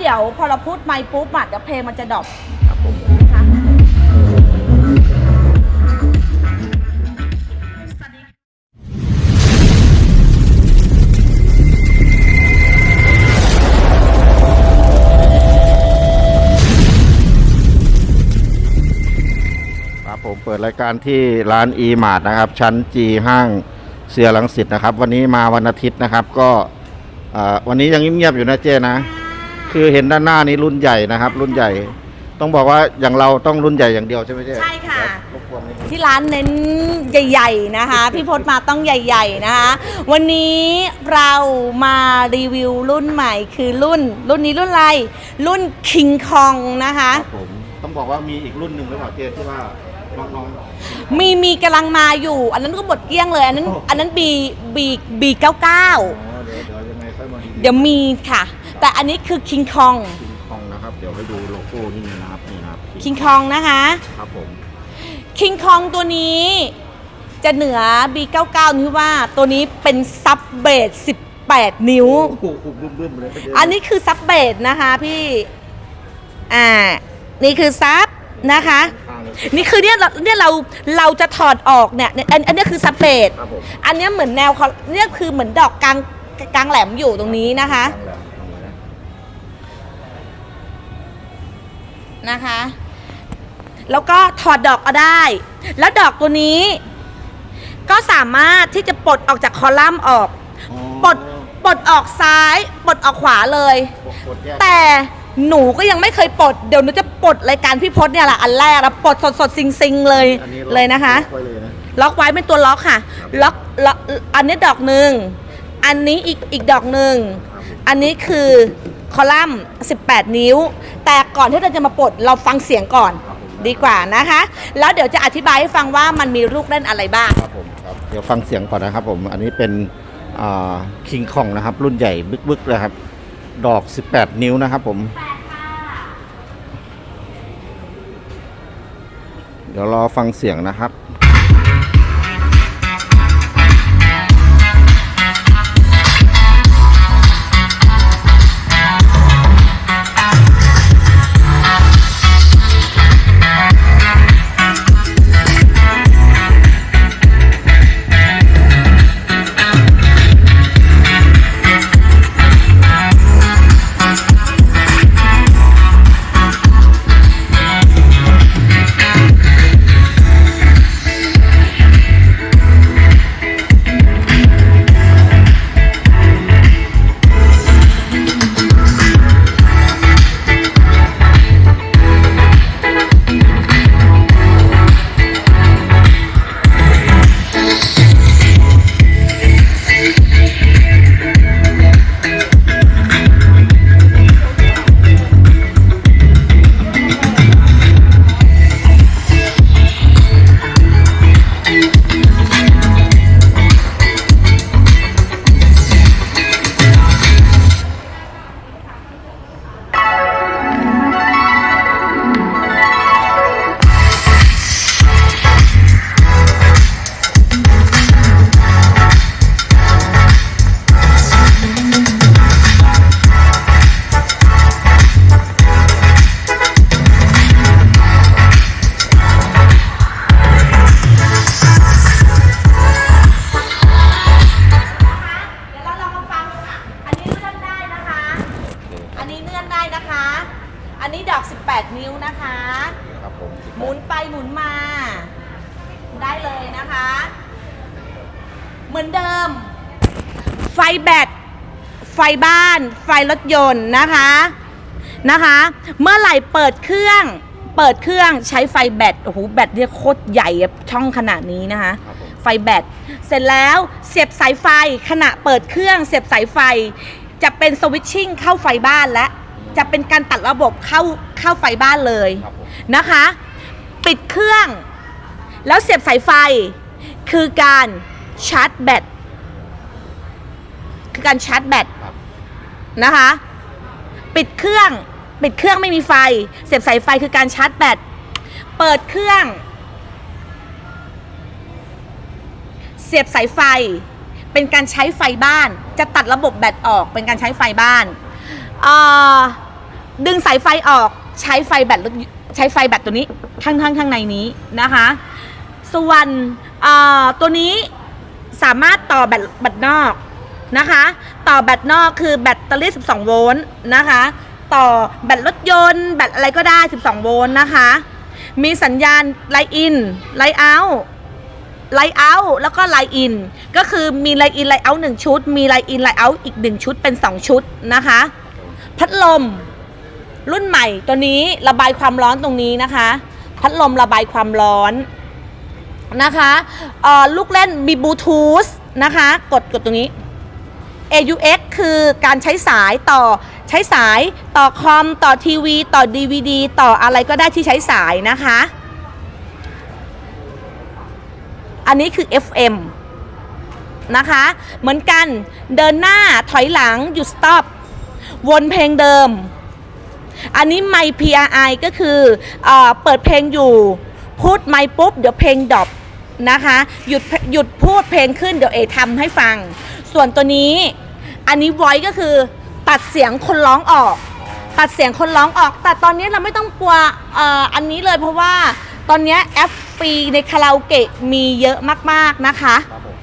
เดี๋ยวพอเราพูดไมค์ปุ๊บอะเดี๋ยวเพลงมันจะดรอปครับผมนะคะครับผมเปิดรายการที่ร้าน e m a r t นะครับ ชั้น G ห้างเสียรังสิตนะครับ วันนี้มาวันอาทิตย์นะครับ ก็เอ่อวันนี้ยังเงียบๆอยู่นะเจนะ คือเห็นด้านหน้านี้รุ่นใหญ่นะครับ รุ่นใหญ่ ต้องบอกว่าอย่างเราต้องรุ่นใหญ่อย่างเดียวใช่ไหมเจ๊ใช่ค่ะรับรบกวนนิดนึง ที่ร้านเน้นใหญ่ ๆ นะคะ พี่พศมาต้องใหญ่ ๆ นะคะ วันนี้เรามารีวิวรุ่นใหม่คือรุ่น รุ่นนี้รุ่นอะไร รุ่น King Kong นะคะ ครับผมต้องบอกว่ามีอีกรุ่นหนึ่งหรือเปล่าเจที่ว่าน้องมีมีกำลังมาอยู่ อันนั้นก็หมดเกลี้ยงเลย อันนั้น อันนั้น B B B 99ๆอ๋อเดี๋ยวเดี๋ยวยังไงค่อยมารีวิวเดี๋ยวมีค่ะ แต่อันนี้คือ King Kong คิงคองนะครับ เดี๋ยวให้ดูโลโก้นี่นะครับนี่นะครับ King Kong นะคะครับผม King Kong ตัวนี้จะเหนือ B 99ที่ว่าตัวนี้เป็นซับเบส18 นิ้วโอ้โหคุมบึ้มๆเลยอันนี้คือซับเบสนะคะพี่อ่านี่คือซับนะคะข้างเลยนี่คือเนี่ยเราเนี่ยเราเราจะถอดออกเนี่ยเนี่ยอันอันเนี้ยคือซับเบสครับผมอันเนี้ยเหมือนแนวเขาเนี่ยคือเหมือนดอกกลางกลางแหลมอยู่ตรงนี้นะคะข้างแหลมตรงนี้นะ นะคะ แล้วก็ถอดดอกก็ได้ แล้วดอกตัวนี้ ก็สามารถที่จะปลดออกจากคอลัมน์ออก อ๋อปลดปลดออกซ้าย ปลดออกขวาเลยกดแยกแต่หนูก็ยังไม่เคยปลด เดี๋ยวหนูจะปลดรายการพี่พศเนี่ยแหละอันแรกแล้วปลดสดสดๆซิงซิงๆเลยอันนี้เลยนะคะล็อกไว้เลยนะล็อกไว้เป็นตัวล็อกค่ะ ล็อกล็อกอันนี้ดอกหนึ่ง อันนี้อีกอีกดอกหนึ่ง ครับผมอันนี้คือ คอลัมน์ 18 นิ้ว แต่ก่อนที่เราจะมาปลดเราฟังเสียงก่อนครับผมดีกว่านะคะ แล้วเดี๋ยวจะอธิบายให้ฟังว่ามันมีลูกเล่นอะไรบ้าง ครับผมครับเดี๋ยวฟังเสียงก่อนนะครับผม อันนี้เป็นคิงคองนะครับ รุ่นใหญ่บึกๆเลยครับ ดอก 18 นิ้วนะครับผม เดี๋ยวรอฟังเสียงนะครับ รถยนต์นะคะนะคะ เมื่อไหร่เปิดเครื่องเปิดเครื่องใช้ไฟแบตโอ้โหแบตเนี่ยโคตรใหญ่อะช่องขนาดนี้นะคะครับผมไฟแบตเสร็จแล้วเสียบสายไฟขณะเปิดเครื่อง เสียบสายไฟ จะเป็นสวิตชิ่งเข้าไฟบ้านและจะเป็นการตัดระบบเข้าเข้าไฟบ้านเลยครับผมนะคะ ปิดเครื่อง แล้วเสียบสายไฟ คือการชาร์จแบตคือการชาร์จแบตครับ นะคะ ปิดเครื่องปิดเครื่องไม่มีไฟ เสียบสายไฟคือการชาร์จแบตเปิดเครื่อง เสียบสายไฟ เป็นการใช้ไฟบ้าน จะตัดระบบแบตออกเป็นการใช้ไฟบ้านดึงสายไฟออกใช้ไฟแบตใช้ไฟแบตตัวนี้ทั้งทั้งทั้งในนี้นะคะ ส่วนตัวนี้สามารถต่อแบตแบตนอก นะคะ ต่อแบตนอกคือแบตเตอรี่ 12 โวลต์นะคะ ต่อแบตรถยนต์ แบตอะไรก็ได้ 12 โวลต์นะคะ มีสัญญาณไลน์อินไลน์เอาไลน์เอาแล้วก็ไลน์อินก็คือมีไลน์อินไลน์เอาหนึ่งชุด มีไลน์อินไลน์เอาอีกหนึ่งชุดเป็น 2 ชุดนะคะ พัดลมรุ่นใหม่ตัวนี้ระบายความร้อนตรงนี้นะคะ พัดลมระบายความร้อนนะคะลูกเล่นมีบลูทูธนะคะ กดกดตรงนี้ AUX คือการใช้สายต่อใช้สายต่อคอม ต่อทีวี ต่อ DVD ต่ออะไรก็ได้ที่ใช้สายนะคะ อันนี้คือ FM นะคะ เหมือนกันเดินหน้าถอยหลัง หยุด stop วนเพลงเดิม อันนี้ไมค์ PRI ก็คือเอเปิดเพลงอยู่พูดไมค์ปุ๊บ เดี๋ยวเพลงดรอปนะคะ หยุดหยุดพูดเพลงขึ้นเดี๋ยวเอทำให้ฟัง ส่วนตัวนี้อันนี้ voice ก็คือตัดเสียงคนร้องออก ตัดเสียงคนร้องออก แต่ตอนนี้เราไม่ต้องกลัวเอ่ออันนี้เลยเพราะว่าตอนนี้แอปฟรีในคาราโอเกะมีเยอะมากๆนะคะครับผม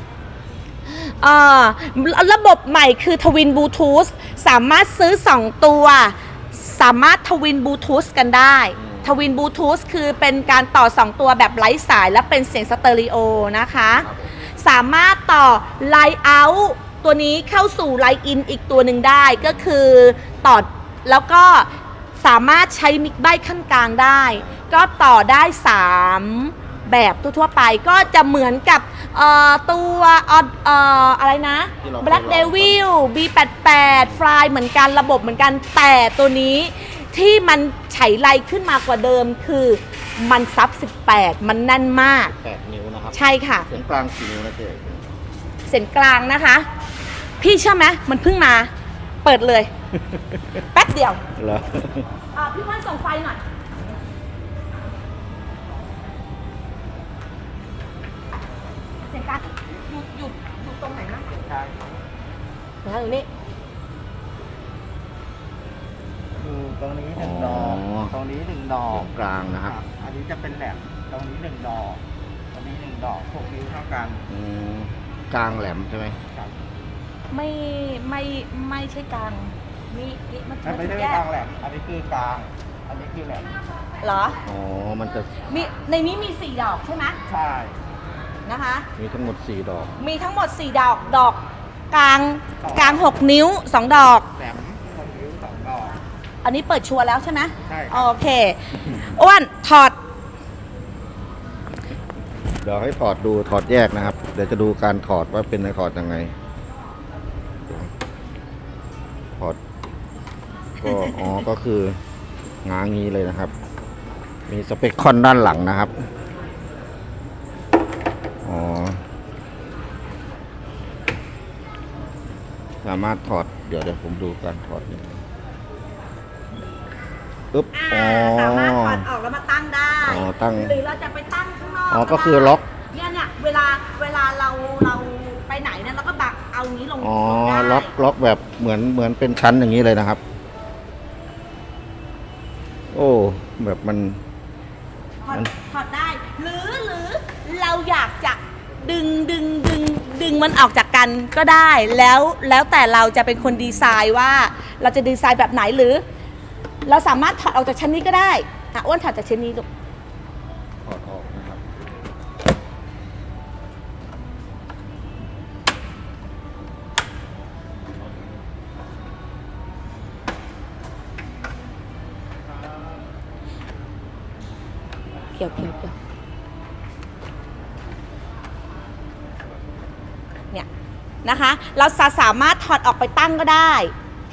เอ่อระบบใหม่คือทวินบลูทูธสามารถซื้อ 2 ตัว สามารถทวินบลูทูธกันได้ทวินบลูทูธคือเป็นการต่อ 2 ตัวแบบไร้สายและเป็นเสียงสเตอริโอนะคะ ครับผม สามารถต่อไลน์เอาตัวนี้เข้าสู่ไลน์อินอีกตัวหนึ่งได้ก็คือต่อแล้วก็สามารถใช้มิกใบขั้นกลางได้ ก็ต่อได้ 3 แบบทั่วๆไปก็จะเหมือนกับเอ่อตัวเอ่อเอ่ออะไรนะที่เราเคย Black ลอง Devil B88 Fly เหมือนกันระบบเหมือนกันแต่ตัวนี้ที่มันไฉไลขึ้นมากว่าเดิมคือมันซับ 18 มันแน่นมากแปดนิ้วนะ ครับใช่ค่ะ เสียงกลางกี่นิ้วนะเจ๊เส้นกลางนะคะ พี่เชื่อไหมมันเพิ่งมา เปิดเลย แป๊บเดียวเหรออ่าพี่ว่านส่งไฟหน่อยเสียงกลางหยุดหยุดหยุดตรงไหนนะเสียงกลางตรงนี้อยู่ตรงนี้หนึ่งดอกอ๋อตรงนี้หนึ่งดอเสีกยงกลางนะครับ อันนี้จะเป็นแหลมตรงนี้หนึ่งดอกตรงนี้หนึ่ง ดอกพวกนิ้วเท่ากันอืมกลางแหลมใช่ไหมครับไม่ไม่ไม่ใช่กลางนี่นี่มันไม่มันได้แยกกลางแหลมอันนี้คือกลาง อันนี้คือแหลมเหรอ อ๋อ มันจะมีในนี้มีสี่ดอกใช่ไหมใช่นะคะ มีทั้งหมดสี่ดอก มีทั้งหมด4ดอกดอกกลางกลาง6นิ้ว2ดอก แหลมตรงนิ้วสองดอก อันนี้เปิดชัวร์แล้วใช่ไหมใช่ครับ โอเคอ้วนถอดเดี๋ยวให้ถอดดูถอดแยกนะครับ เดี๋ยวจะดูการถอดว่าเป็นถอดยังไง ถอดก็อ๋อก็คืองางี้เลยนะครับ มีสเปคคอนด้านหลังนะครับอ๋อสามารถถอดเดี๋ยวเดี๋ยวผมดูการถอดนี่ ปึ๊บอ่าอ๋อ สามารถถอดออกแล้วมาตั้งได้อ๋อตั้ง หรือเราจะไปตั้งข้างนอกอ๋อ ก็คือล็อก เนี่ยเนี่ยเวลาเวลาเราเราไปไหนเนี่ยเราก็บักเอานี้ลงอ๋อได้ล็อก ล็อกแบบเหมือน เหมือนเป็นชั้นอย่างนี้เลยนะครับ โอ้ แบบมัน ถอดถอดได้ หรือหรือเราอยากจะดึงดึงดึงดึงมันออกจากกันก็ได้แล้วแล้วแต่เราจะเป็นคนดีไซน์ว่า เราจะดีไซน์แบบไหนหรือ เราสามารถถอดออกจากชั้นนี้ก็ได้อะอ้วนถอดจากชั้นนี้ลูกถอดออกนะครับ เกี่ยวเกี่ยวเกี่ยวเนี่ยนะคะ เราสาสามารถถอดออกไปตั้งก็ได้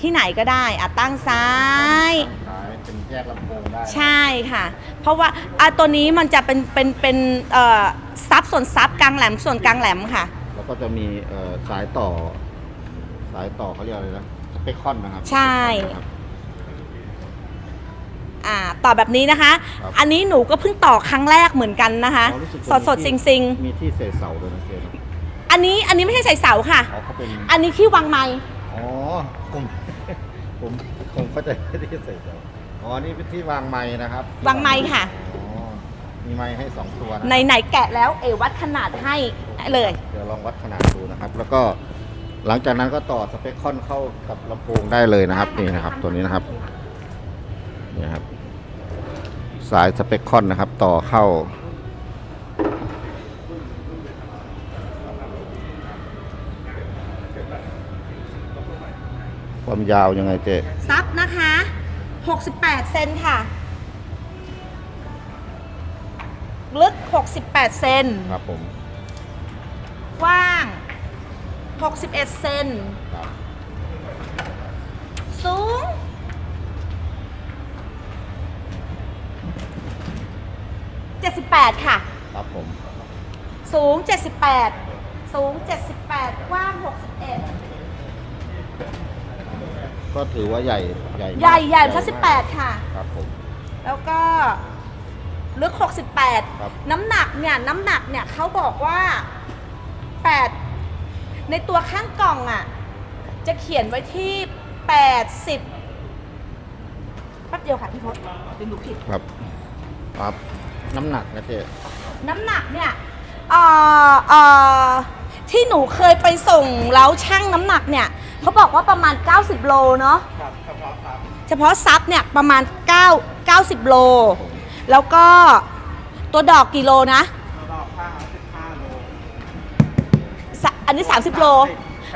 ที่ไหนก็ได้อะตั้งซ้ายซ้าย เป็นแยกลำโพงได้ใช่ค่ะ เพราะว่าอะตัวนี้มันจะเป็นเป็นเป็นเอ่อซับส่วนซับกลางแหลมส่วนกลางแหลมค่ะ แล้วก็จะมีเอ่อสายต่อ สายต่อเขาเรียกอะไรนะสเปคคอนนะครับใช่นะครับ อ่าต่อแบบนี้นะคะ ครับ อันนี้หนูก็เพิ่งต่อครั้งแรกเหมือนกันนะคะ อ๋อรู้สึกสดสดจะๆมีซิงที่ซิงมีที่เศษเสาด้วยนะเจ๊นะๆอันนี้อันนี้ไม่ใช่ใส่เสาค่ะ อ๋อเขาเป็นอันนี้ที่วางไม้ อ๋อผมผมคงเข้าใจที่ใส่ใจ อ๋อ นี่เป็นที่วางไม้นะครับวางไม้ค่ะ อ๋อมีไม้ให้สองตัวนะในไหนๆแกะแล้วเอวัดขนาดให้เลย เดี๋ยวลองวัดขนาดดูนะครับ แล้วก็หลังจากนั้นก็ต่อสเปคคอนเข้ากับลำโพงได้เลยนะครับนี่นะครับ ตัวนี้นะครับนี่ครับ สายสเปคคอนนะครับ ต่อเข้า ความยาวยังไงเจ๊ซับนะคะ 68 เซนค่ะ ลึก 68 เซนครับผม กว้าง 61 เซนครับสูง 78 ค่ะ ครับผม สูง 78 สูง 78 กว้าง 61 ก็ถือว่าใหญ่ใหญ่มากใหญ่ใหญ่มาก78ค่ะ ครับผม แล้วก็ลึก ครับ 68 น้ำหนักเนี่ยน้ำหนักเนี่ยเขาบอกว่า 8 ในตัวข้างกล่องอะ จะเขียนไว้ที่ 80แป๊บเดียวค่ะพี่พศเดี๋ยวดูผิด ครับครับ น้ำหนักนะเจ๊น้ำหนักเนี่ยเอ่อเอ่อที่หนูเคยไปส่งแล้วช่างน้ำหนักเนี่ย เขาบอกว่าประมาณ 90 โลเนาะครับเฉพาะครับเฉพาะซับเนี่ยประมาณ 9 90 โล แล้วก็ตัวดอกกี่โลนะดอกข้างสิบห้าโลสะอันนี้ 30 โล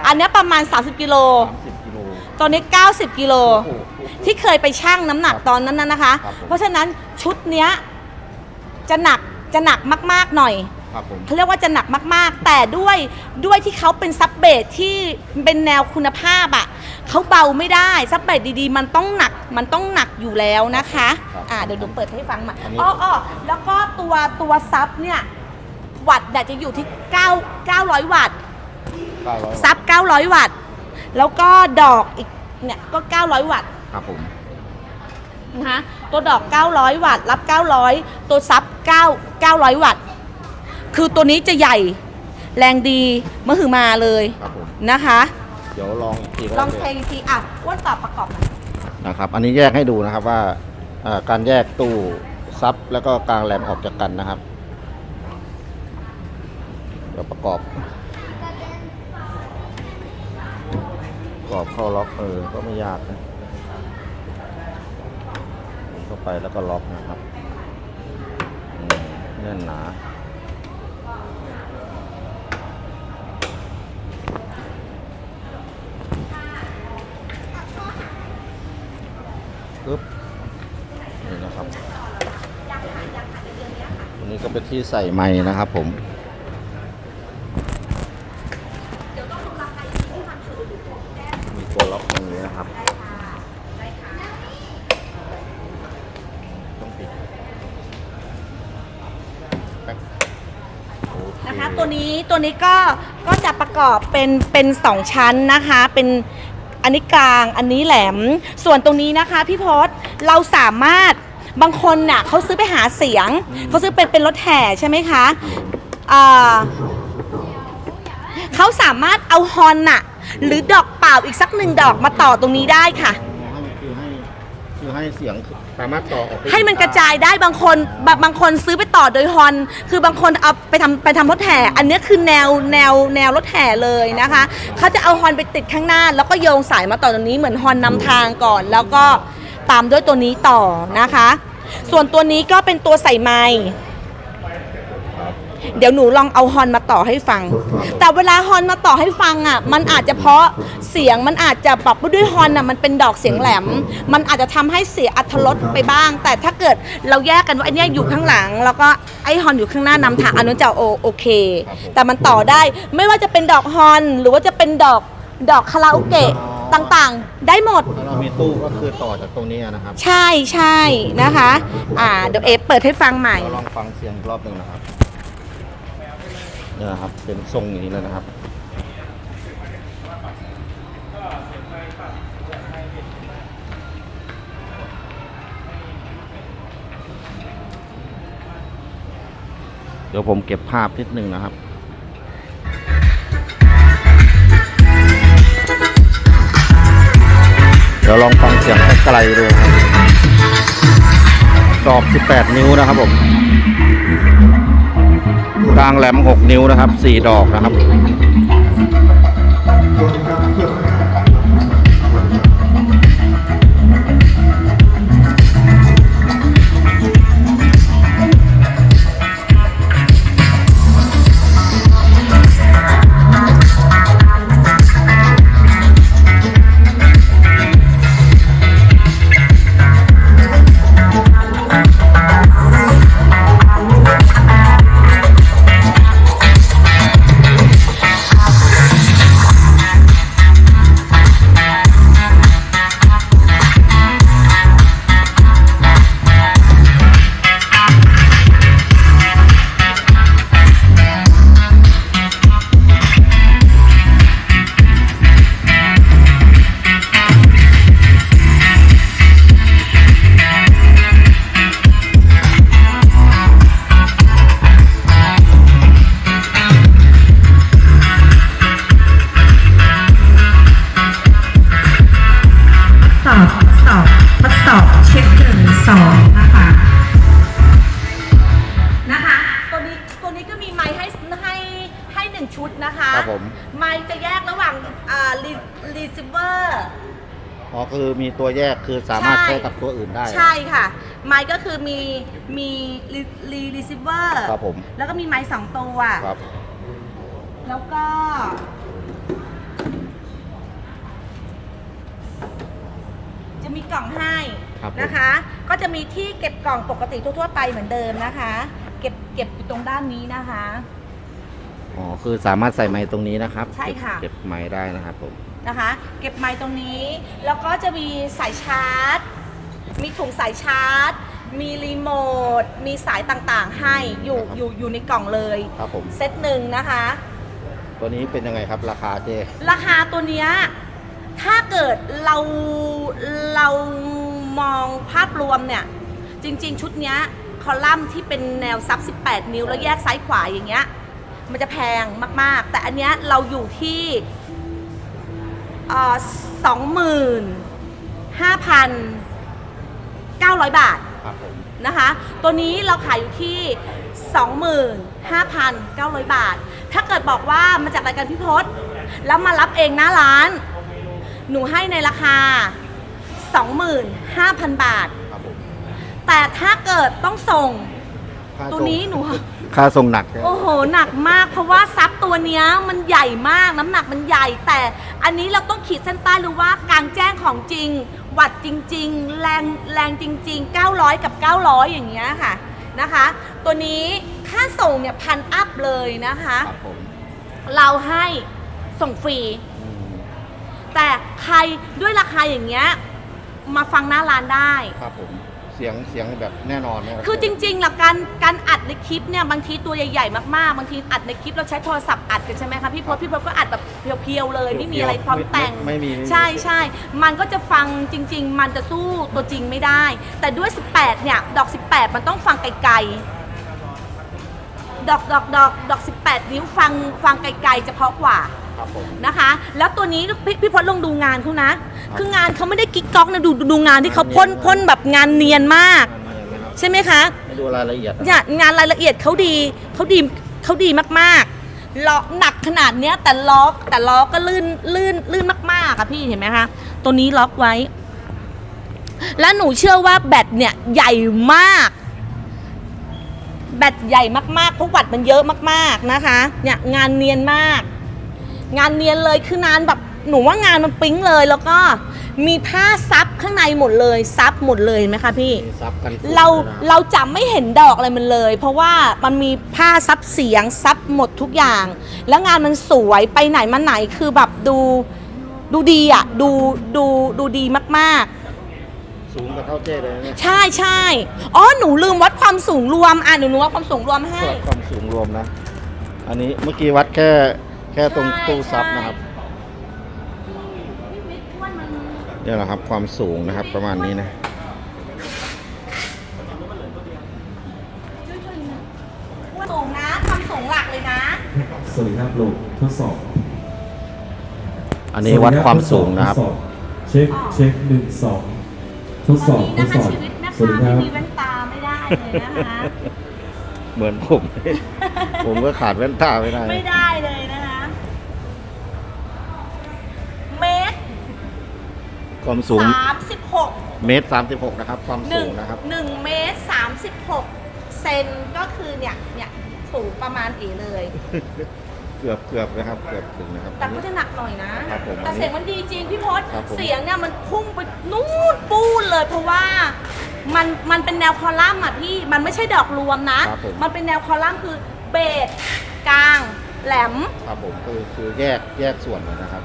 อันเนี้ยประมาณ 30 กิโลสามสิบกิโล ตอนนี้ 90 กิโล โอ้โห ที่เคยไปชั่งน้ำหนักตอนนั้นน่ะนะคะ ครับผม เพราะฉะนั้นชุดเนี้ยจะหนักจะหนักมากๆหน่อย ครับผม เขาเรียกว่าจะหนักมากๆ แต่ด้วยด้วยที่เขาเป็นซับเบสที่เป็นแนวคุณภาพอะ่ะเขาเบาไม่ได้ซับเบสดีๆ มันต้องหนักมันต้องหนักอยู่แล้วนะคะครับอ่าเดี๋ยวหนูเปิดให้ฟังใหมาอันนี้ อ้ออ้อแล้วก็ตัวตัวซับเนี่ยวัตต์เนี่ยจะอยู่ที่9 900 วัตต์เก้าร้อยซับ 900 วัตต์ แล้วก็ดอกอีกเนี่ยก็ 900 วัตต์ครับผม นะคะ ตัวดอก 900 วัตต์ รับ 900 ตัวซับ 9 900 วัตต์ คือตัวนี้จะใหญ่ แรงดีมหือมาเลยครับผมนะคะ เดี๋ยวลองอีกทีก็ลองได้เพลงอีกทีอะอ้วนตอบประกอบหน่อยนะครับ อันนี้แยกให้ดูนะครับว่าเอ่อการแยกตู้ซับแล้วก็กลางแรมออกจากกันนะครับ เดี๋ยวประกอบประกอบเข้าล็อกเออก็ไม่ยากนะเข้าไปแล้วก็ล็อกนะครับอืมแน่นหนา ปึ๊บนี่นะครับอันนี้ ก็นที่ใส่ไม้นะครับผมมีตัวล็อกตรงนี้นะครับต้องปิดนะคะตัวนี้ตัวนี้ก็ก็จะประกอบเป็นเป็นสองชั้นนะคะเป็นอันนี้กลางอันนี้แหลม ส่วนตรงนี้นะคะพี่พศเราสามารถ บางคนน่ะเขาซื้อไปหาเสียงเขาซื้อเป็นเป็นรถแห่ใช่ไหมคะอ่าเขาสามารถเอาฮอนน่ะ หรือดอกเปล่าอีกสักหนึ่งดอกมาต่อตรงนี้ได้ค่ะอ๋อให้มันคือให้คือให้เสียงสามารถต่อออกไปให้มันกระจายได้บางคนบางบางคนซื้อไปต่อโดยฮอน คือบางคนเอาไปทำไปทำรถแห่ อันเนี้ยคือแนวแนวแนวรถแห่เลยนะคะเขาจะเอาฮอนไปติดข้างหน้า แล้วก็โยงสายมาต่อตรงนี้เหมือนฮอนนำทางก่อน แล้วก็ตามด้วยตัวนี้ต่อนะคะ ส่วนตัวนี้ก็เป็นตัวใส่ไม้เดี๋ยวหนูลองเอาฮอนมาต่อให้ฟัง แต่เวลาฮอนมาต่อให้ฟังอะ มันอาจจะเพราะเสียงมันอาจจะปรับด้วยฮอนอะมันเป็นดอกเสียงแหลม มันอาจจะทำให้เสียอัตรสไปบ้าง แต่ถ้าเกิดเราแยกกันว่าไอเนี้ยอยู่ข้างหลัง แล้วก็ไอฮอนอยู่ข้างหน้านำทางอันนั้นจะโอโอเค แต่มันต่อได้ไม่ว่าจะเป็นดอกฮอนหรือว่าจะเป็นดอกดอกคาราโอเกะ ต่างๆ ได้หมดถ้าเรามีตู้ก็คือต่อจากตรงนี้นะครับใช่ใช่นะคะ อ่าเดี๋ยวเอฟเปิดให้ฟังใหม่ เราลองฟังเสียงอีกรอบหนึ่งนะครับเนี่ยนะครับ เป็นทรงอย่างนี้เลยนะครับ เดี๋ยวผมเก็บภาพนิดนึงนะครับ ดี๋ยวลองฟังเสียงไกลดูครับดอก18 นิ้วนะครับผมกลางแหลม 6 นิ้วนะครับ 4 ดอกนะครับ ให้ให้ให้หนึ่งชุดนะคะครับผม ไม้จะแยกระหว่างอ่ารีรีซิเวอร์ อ๋อคือมีตัวแยกคือสามารถใช่ใช้กับตัวอื่นได้ ใช่ค่ะ ไม้ก็คือมีมีรีรีรีซิเวอร์ครับผม แล้วก็มีไม้สองตัว ครับ แล้วก็ จะมีกล่องให้ครับผม นะคะ ก็จะมีที่เก็บกล่องปกติทั่วๆไปเหมือนเดิมนะคะ เก็บเก็บอยู่ตรงด้านนี้นะคะ อ๋อคือสามารถใส่ไม้ตรงนี้นะครับใช่ค่ะเก็บไม้ได้นะครับผม นะคะ เก็บไม้ตรงนี้ แล้วก็จะมีสายชาร์จ มีถุงสายชาร์จ มีรีโมท มีสายต่างๆ ให้อยู่ครับ อยู่อยู่ในกล่องเลย ครับผม เซตหนึ่งนะคะ ตัวนี้เป็นยังไงครับราคาเจราคาตัวเนี้ยถ้าเกิดเราเรามองภาพรวมเนี่ย จริง ๆ ชุดเนี้ยค อลัมน์ที่เป็นแนวซับ 18 นิ้วแล้วแยกซ้ายขวาอย่างเงี้ย มันจะแพงมากๆ แต่อันเนี้ยเราอยู่ที่สองหมื่นห้าพันเก้าร้อยบาทครับผมนะคะ ตัวนี้เราขายอยู่ที่ 25,900 บาท ถ้าเกิดบอกว่ามาจากรายการพี่พศแล้วมารับเองหน้าร้าน หนูให้ในราคา 25,000 บาทครับผม แต่ถ้าเกิดต้องส่ง ค่าตัวส่งนี้หนู ค่าส่งหนักใช่ไหมโอ้โห หนักมาก เพราะว่าซับตัวเนี้ยมันใหญ่มากน้ำหนักมันใหญ่ แต่อันนี้เราต้องขีดเส้นใต้หรือว่ากลางแจ้งของจริง วัดจริง ๆ แรงแรงจริง ๆ 900 กับ 900 อย่างเงี้ยค่ะนะคะ ตัวนี้ค่าส่งเนี่ยพันอัพเลยนะคะ ครับผมเราให้ส่งฟรี อืมแต่ใครด้วยราคาอย่างเงี้ยมาฟังหน้าร้านได้ ครับผม เสียงเสียงแบบแน่นอนนะคือจริงๆหลักการการอัดในคลิปเนี่ยบางทีตัวใหญ่ๆมากๆ บางทีอัดในคลิปเราใช้โทรศัพท์อัดกันใช่ไหมคะพี่พศพี่พศก็อัดแบบเพียวๆเลย ไม่มีอะไรพร้อมแต่งไม่มีไม่มีใช่ใช่มันก็จะฟังจริง ๆ มันจะสู้ตัวจริงไม่ได้ แต่ด้วย 18 เนี่ย ดอก 18 มันต้องฟังไกลๆดอกดอกดอกดอก 18 นิ้วฟังฟังไกลๆจะเพราะกว่า ครับผมนะคะ แล้วตัวนี้พี่พี่พศลองดูงานเขานะ คืองานเขาไม่ได้กิ๊กก๊อกนะดูดูดูงานที่เขาพ่นพ่นแบบงานเนียนมาก ใช่ไหมคะ ไม่ดูรายละเอียดนะ เนี่ยงานรายละเอียดเขาดีเขาดีเขาดีมากๆล้อหนักขนาดเนี้ย แต่ล้อแต่ล้อก็ลื่นลื่นลื่นมากๆค่ะพี่เห็นไหมคะตัวนี้ล็อกไว้ แล้วหนูเชื่อว่าแบตเนี่ยใหญ่มาก แบตใหญ่มากๆเพราะวัตต์มันเยอะมากๆนะคะ เนี่ยงานเนียนมาก งานเนียนเลยคืองานแบบหนูว่างานมันปิ๊งเลย แล้วก็มีผ้าซับข้างในหมดเลยซับหมดเลยเห็นไหมคะพี่ มีซับกันฝุ่นเราด้วยนะเราจะไม่เห็นดอกอะไรมันเลย เพราะว่ามันมีผ้าซับเสียงซับหมดทุกอย่าง แล้วงานมันสวยไปไหนมาไหนคือแบบดูดูดีอะดูดูดูดีมากสูงกว่าเท่าเจ้เลยนะเนี่ยๆใช่ใช่อ๋อ หนูลืมวัดความสูงรวม อะ หนูหนูวัดความสูงรวมให้วัดความสูงรวมนะ อันนี้เมื่อกี้วัดแค่ แค่ตรงใช่ตู้ซับใช่นะครับเนี่ยแหละครับความสูงนะครับประมาณนี้นะสูงนะความสูงหลักเลยนะสวัสดีครับลูกทดสอบ อันนี้วัดความสูงนะครับทดสอบเช็คเช็คหนึ่งสองทดสอบทตอนดนี้สนะคะอบชีวิตแม่สวัสค้าดีครับไม่มีแว่นตาไม่ได้เลยนะคะเหมือนผม ผมก็ขาดแว่นตาไม่ได้ ไม่ได้เลยนะคะ เมตร ความสูงสามสิบหกเมตรสามสิบหกนะครับ ความหสูนึ่งงนะครับหนึ่งเมตรสามสิบหกเซนก็คือเนี่ยเนี่ยสูงประมาณเอเลย เกือบเกือบนะครับ เกือบถึงนะครับ แต่ก็จะหนักหน่อยนะ ครับผมแต่เสียงมันดีจริงพี่พศครับผม เสียงเนี่ยมันพุ่งไปนู่นปูนเลยเพราะว่ามันมันเป็นแนวคอลัมน์อะพี่ มันไม่ใช่ดอกรวมนะ ครับผม มันเป็นแนวคอลัมน์คือเบสกลาง แหลม ครับผมคือคือแยกแยกส่วนเลยนะครับ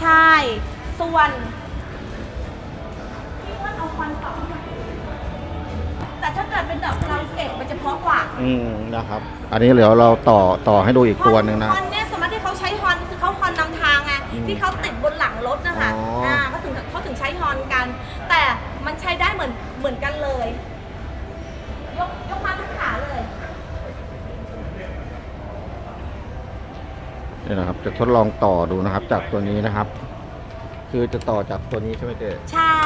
ใช่ ส่วน พี่ว่าเอาควันต่อเข้ามาแต่ถ้าเกิดเป็นดอกคาราโอเกะมันจะเพราะกว่าอืมนะครับ อันนี้เดี๋ยวเราต่อต่อให้ดูอีกตัวหนึ่งนะ ฮอนเนี่ยสมมติที่เขาใช้ฮอนคือเขาฮอนนำทางไงอืมที่เขาติดบนหลังรถนะคะอ๋ออ่่าเขาถึงเขาถึงใช้ฮอนกัน แต่มันใช้ได้เหมือนเหมือนกันเลย ยกยกมาทั้งขาเลย นี่นะครับ จะทดลองต่อดูนะครับ จากตัวนี้นะครับ คือจะต่อจากตัวนี้ใช่ไหมเจ๊ใช่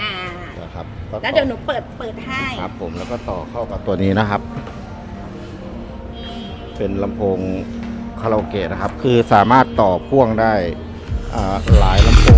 อ่า นะครับ ก็ต่อแล้วเดี๋ยวหนูเปิดเปิดให้ครับผมแล้วก็ต่อเข้ากับตัวนี้นะครับ เป็นลำโพงคาราโอเกะนะครับ คือสามารถต่อพ่วงได้อ่าหลายลำโพง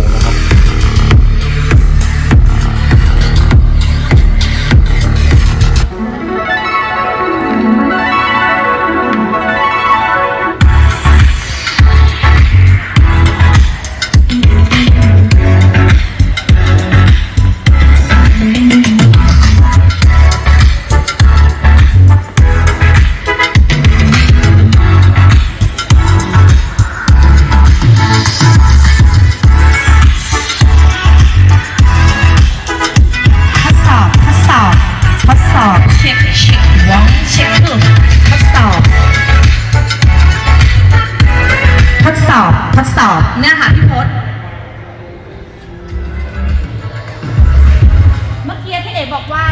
บอกว่า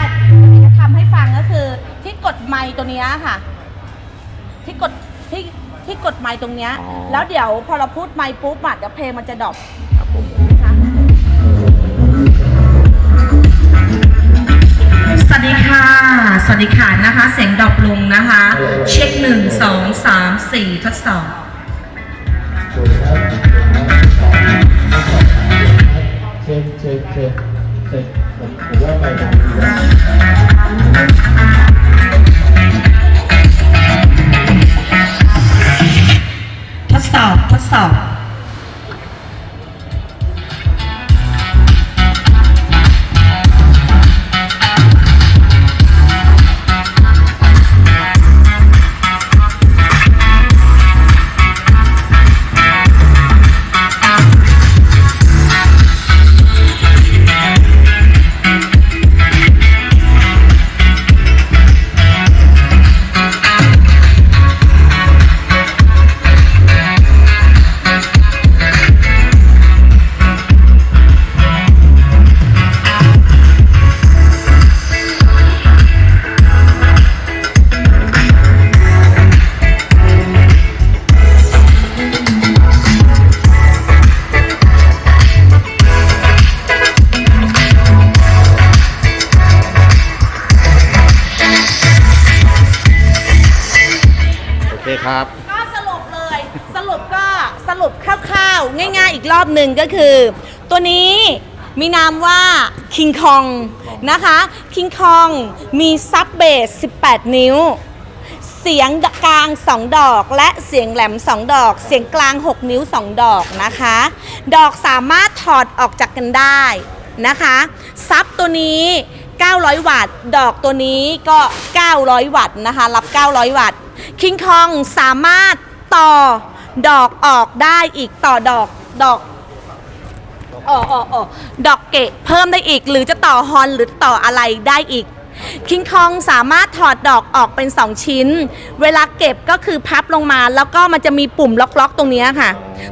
จะทำให้ฟังก็คือ ที่กดไมค์ตัวเนี้ยค่ะ ที่กดที่ที่กดไมค์ตรงเนี้ย อ๋อ แล้วเดี๋ยวพอเราพูดไมค์ปุ๊บอะเดี๋ยวเพลงมันจะดรอปครับผมนะคะสวัสดีค่ะ สวัสดีค่ะนะคะ เสียงดรอปลงนะคะ เช็คหนึ่งสองสามสี่ทดสอบ เช็คเช็คเช็คเช็คผม ว่าไปทางดีแล้วทดสอบทดสอบ ตัวนี้มีนามว่า King Kong นะคะ King Kong มีซับเบส 18 นิ้ว เสียงกลาง 2 ดอก และเสียงแหลม 2 ดอก เสียงกลาง 6 นิ้ว 2 ดอกนะคะ ดอกสามารถถอดออกจากกันได้นะคะซับตัวนี้ 900 วัตต์ ดอกตัวนี้ก็ 900 วัตต์นะคะ รับ 900 วัตต์คิงคองสามารถต่อดอกออกได้อีกต่อดอกดอก อ๋ออ๋ออ๋อดอกเกะเพิ่มได้อีก หรือจะต่อฮอนหรือต่ออะไรได้อีก คิงคองสามารถถอดดอกออกเป็น 2 ชิ้น เวลาเก็บก็คือพับลงมา แล้วก็มันจะมีปุ่มล็อกๆ ตรงเนี้ยค่ะ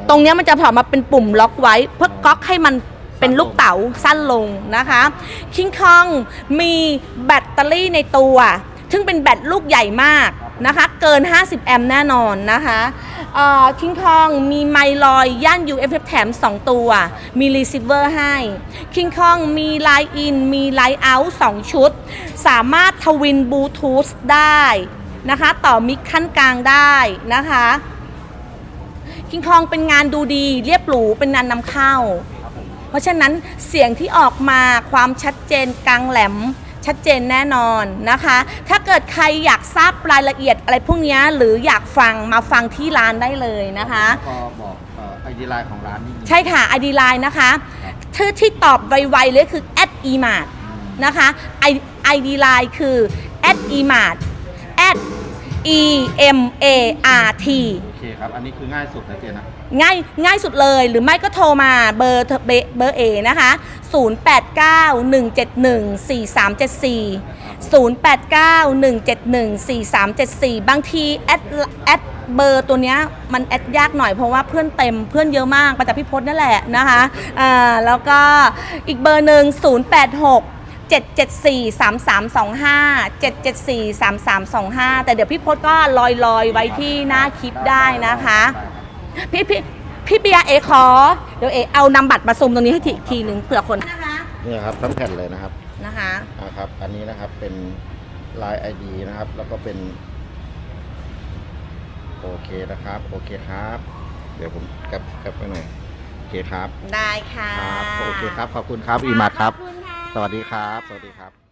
ตรงเนี้ยมันจะถอดมาเป็นปุ่มล็อกไว้ เพื่อก๊อกให้มันเป็นลูกเต๋าสั้นลงนะคะคิงคองมีแบตเตอรี่ในตัว ซึ่งเป็นแบตลูกใหญ่มาก นะคะ เกิน 50 แอมป์แน่นอนนะคะคิงคองมีไมลอยย่าน UFF แถม 2 ตัว มีรีเซิเวอร์ให้คิงคองมีไลน์อินมีไลน์เอาท์2ชุด สามารถทวินบลูทูธได้นะคะ ต่อมิกขั้นกลางได้นะคะคิงคองเป็นงานดูดีเรียบหรูเป็นงานนำเข้า เพราะฉะนั้นเสียงที่ออกมาความชัดเจนกลางแหลม ชัดเจนแน่นอนนะคะ ถ้าเกิดใครอยากทราบรายละเอียดอะไรพวกเนี้ยหรืออยากฟังมาฟังที่ร้านได้เลยนะคะก็บอกไอดีไลน์ของร้านนิดนึงใช่ค่ะ ID Line นะคะที่ที่ตอบไวๆเลยคือ at emart นะคะ I- ID Line คือ at emart at e m a r t โอเคครับ อันนี้คือง่ายสุดนะเจนะ ง่ายง่ายสุดเลยหรือไม่ก็โทรมาเบอร์เธอเบเบอร์เอนะคะ 0891714374 0891714374 บางทีแอดแอดเบอร์ตัวเนี้ยมันแอดยากหน่อยเพราะว่าเพื่อนเต็มเพื่อนเยอะมากประจากพี่พจน์นั่นแหละนะคะอ่าแล้วก็อีกเบอร์หนึ่ง086 774 3325 774 3325 แต่เดี๋ยวพี่พจน์ก็ลอยลอยๆไว้ที่หน้าคลิปได้นะคะ พี่พี่พี่เบียร์เอขอ เดี๋ยวเอเอานำบัตรมาซูมตรงนี้ให้ทีอีกทีหนึ่งเผื่อคนนะคะนี่ครับทั้งแผ่นเลยนะครับนะคะ นะครับ อันนี้นะครับเป็นลาย ID นะครับ แล้วก็เป็น โอเคนะครับ โอเคครับ เดี๋ยวผมกลับกลับไปหน่อยโอเคครับได้ค่ะครับโอเคครับขอบคุณครับอีมาร์ครับ ขอบคุณค่ะ สวัสดีครับ สวัสดีครับ